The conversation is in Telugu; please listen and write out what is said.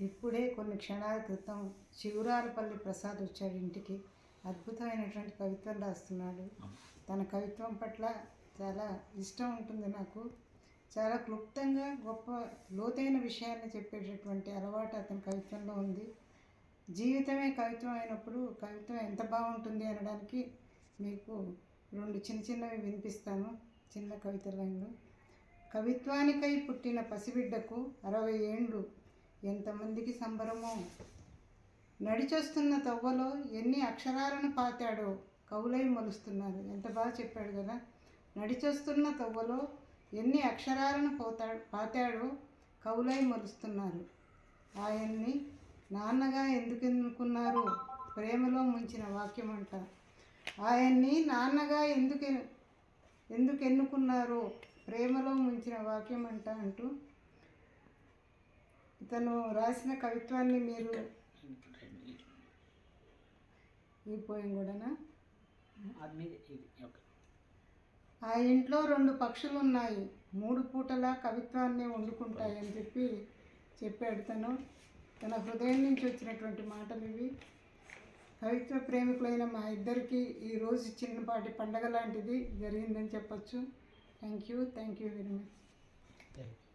ఇప్పుడే కొన్ని క్షణాల క్రితం శివరాలపల్లి ప్రసాద్ వచ్చాడు ఇంటికి. అద్భుతమైనటువంటి కవిత్వం రాస్తున్నాడు. తన కవిత్వం పట్ల చాలా ఇష్టం ఉంటుంది నాకు. చాలా క్లుప్తంగా గొప్ప లోతైన విషయాన్ని చెప్పేటటువంటి అలవాటు అతని కవిత్వంలో ఉంది. జీవితమే కవిత్వం అయినప్పుడు కవిత్వం ఎంత బాగుంటుంది అనడానికి మీకు రెండు చిన్న చిన్నవి వినిపిస్తాను. చిన్న కవిత లైన్లు కవిత్వానికై పుట్టిన పసిబిడ్డకు అరవై ఏండ్లు ఎంతమందికి సంబరమో. నడిచొస్తున్న తవ్వలో ఎన్ని అక్షరాలను పాతాడో కవులై మొలుస్తున్నారు. ఎంత బాగా చెప్పాడు కదా. నడిచొస్తున్న తవ్వలో ఎన్ని అక్షరాలను పోతా పాతాడో కవులై మొలుస్తున్నారు. ఆయన్ని నాన్నగా ఎందుకెన్నుకున్నారు ప్రేమలో ముంచిన వాక్యం అంట ఆయన్ని నాన్నగా ఎందుకు ఎందుకు ఎన్నుకున్నారు ప్రేమలో ముంచిన వాక్యం అంట అంటూ ఇతను రాసిన కవిత్వాన్ని మీరు ఈ పోయం కూడానా ఆ ఇంట్లో రెండు పక్షులు ఉన్నాయి. మూడు పూటల కవిత్వాన్ని వండుకుంటాయి అని చెప్పి చెప్పాడు తను. తన హృదయం నుంచి వచ్చినటువంటి మాటలు ఇవి. కవిత్వ ప్రేమికులైన మా ఇద్దరికి ఈరోజు చిన్నపాటి పండగ లాంటిది జరిగిందని చెప్పొచ్చు. Thank you thank you very much thank you